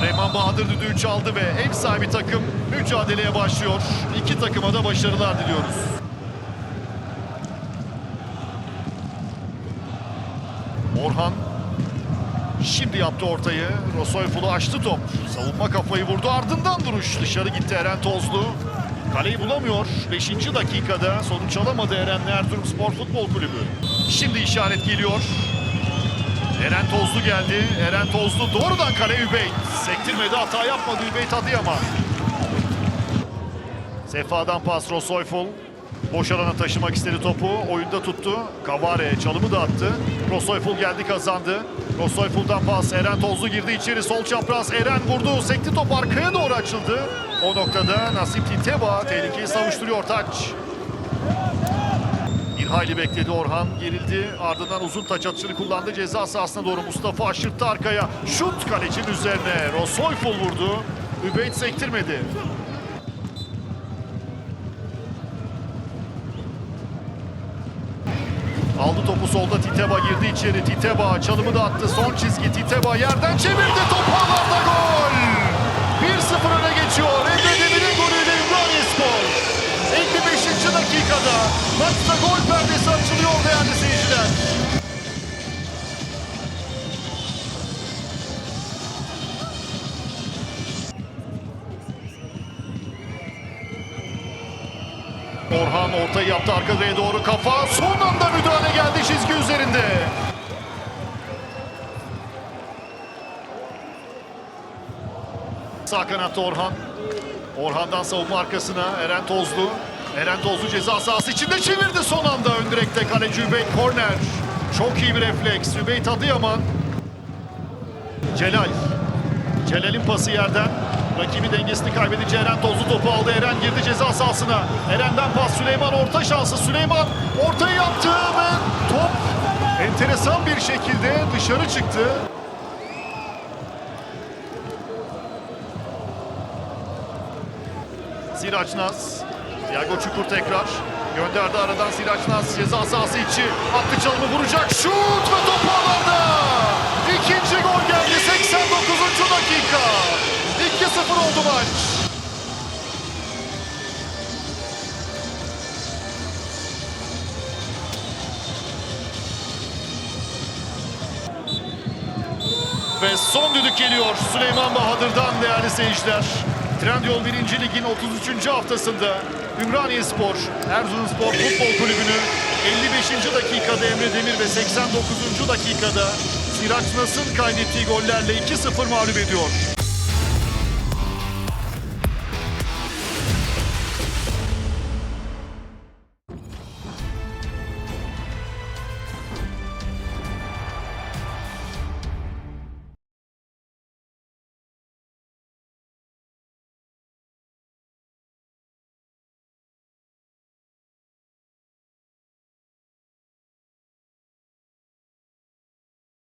Süleyman Bahadır düdüğü çaldı ve ev sahibi takım mücadeleye başlıyor. İki takıma da başarılar diliyoruz. Orhan şimdi yaptı ortayı. Rosoyful'u açtı top. Savunma kafayı vurdu. Ardından duruş. Dışarı gitti Eren Tozlu. Kaleyi bulamıyor. 5. dakikada sonuç alamadı Eren Erzurum Spor Futbol Kulübü. Şimdi işaret geliyor. Eren Tozlu geldi. Eren Tozlu doğrudan kale Übeyt. Sektirmedi hata yapmadı Übeyt Adıyaman. Sefa'dan pas Rosoyful. Boş alana taşımak istedi topu. Oyunda tuttu. Kavare çalımı da attı. Rosoyful geldi kazandı. Rosoyful'dan pas. Eren Tozlu girdi içeri. Sol çapraz. Eren vurdu. Sekti top arkaya doğru açıldı. O noktada Nasip Titeba tehlikeyi savuşturuyor taç. Hayli bekledi Orhan. Gerildi. Ardından uzun taç atışını kullandı. Ceza sahasına doğru Mustafa aşırttı arkaya. Şut kalecinin üzerine. Rosoyful vurdu. Übeyt sektirmedi. Aldı topu solda Titeba girdi içeri. Titeba çalımı da attı. Son çizgi Titeba yerden çevirdi. Top ağlarda gol. 1-0 maçta gol perdesi açılıyor değerli seyirciler. Orhan ortayı yaptı arka direğe doğru kafa. Son anda müdahale geldi çizgi üzerinde. Sağ kanatta Orhan. Orhan'dan savunma arkasına Eren Tozlu. Eren Tozlu ceza sahası içinde çevirdi son anda. Ön direkte kaleci Übeyt korner. Çok iyi bir refleks. Übeyt Adıyaman. Celal. Celal'in pası yerden. Rakibi dengesini kaybedince Eren tozlu topu aldı. Eren girdi ceza sahasına. Eren'den pas Süleyman orta şansı. Süleyman ortayı yaptı ve top enteresan bir şekilde dışarı çıktı. Siraç Naz. Thiago Çukur tekrar. Gönderdi aradan Siraç Naz. Ceza sahası içi. Attı çalımı vuracak. Şut ve top ağlarda. İkinci gol geldi 89. dakika. 2-0 oldu maç. Ve son düdük geliyor Süleyman Bahadır'dan değerli seyirciler. Trendyol 1. Lig'in 33. haftasında Ümraniye Spor, Erzurumspor Futbol Kulübü'nü 55. dakikada Emre Demir ve 89. dakikada Siraç Nas'ın kaydettiği gollerle 2-0 mağlup ediyor.